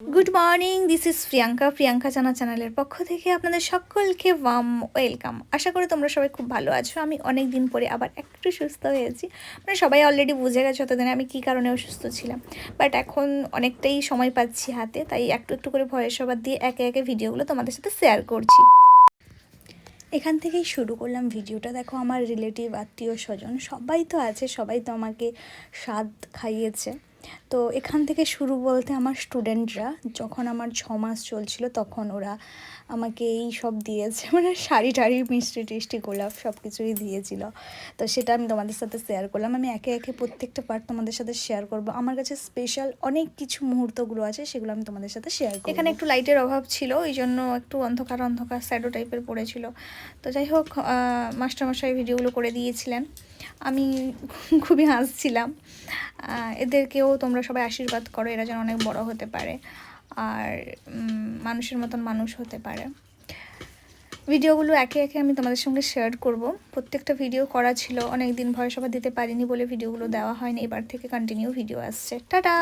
Good morning this is Priyanka Priyanka Jana চ্যানেলের পক্ষ থেকে আপনাদের সকলকে ওয়াম ওয়েলকাম আশা করি তোমরা সবাই খুব ভালো আছো। আমি অনেক দিন পরে আবার একটু সুস্থ হয়েছি। মানে সবাই অলরেডি বুঝে গেছে অতদিনে আমি কী কারণে অসুস্থ ছিলাম। বাট এখন অনেকটাই সময় পাচ্ছি হাতে, তাই একটু একটু করে ভয়েস সবার দিয়ে একে একে ভিডিওগুলো তোমাদের সাথে শেয়ার করছি। এখান থেকেই শুরু করলাম ভিডিওটা। দেখো, আমার রিলেটিভ আত্মীয় স্বজন সবাই তো আছে, সবাই তো আমাকে স্বাদ খাইয়েছে। তো এখান থেকে শুরু বলতে আমার স্টুডেন্টরা, যখন আমার ছ মাস চলছিল তখন ওরা আমাকে এই সব দিয়েছে মানে শাড়ি টাড়ি, মিষ্টি টিষ্টি, গোলাপ সব কিছুই দিয়েছিল। তো সেটা আমি তোমাদের সাথে শেয়ার করলাম। আমি একে একে প্রত্যেকটা পার্ট তোমাদের সাথে শেয়ার করব। আমার কাছে স্পেশাল অনেক কিছু মুহূর্তগুলো আছে, সেগুলো আমি তোমাদের সাথে শেয়ার করব। এখানে একটু লাইটের অভাব ছিল ওই জন্য একটু অন্ধকার অন্ধকার স্যাডো টাইপের পড়েছিল। তো যাই হোক মাস্টারমশাই ভিডিওগুলো করে দিয়েছিলেন। আমি খুবই হাসছিলাম। এদেরকেও তোমরা সবাই আশীর্বাদ করো, এরা যেন অনেক বড় হতে পারে আর মানুষের মতন মানুষ হতে পারে। ভিডিওগুলো একে একে আমি তোমাদের সঙ্গে শেয়ার করব। প্রত্যেকটা ভিডিও করা ছিল অনেক দিন ভয় সবার দিতে পারিনি বলে ভিডিওগুলো দেওয়া হয়নি, এবার থেকে কন্টিনিউ ভিডিও আসছে। টাটা!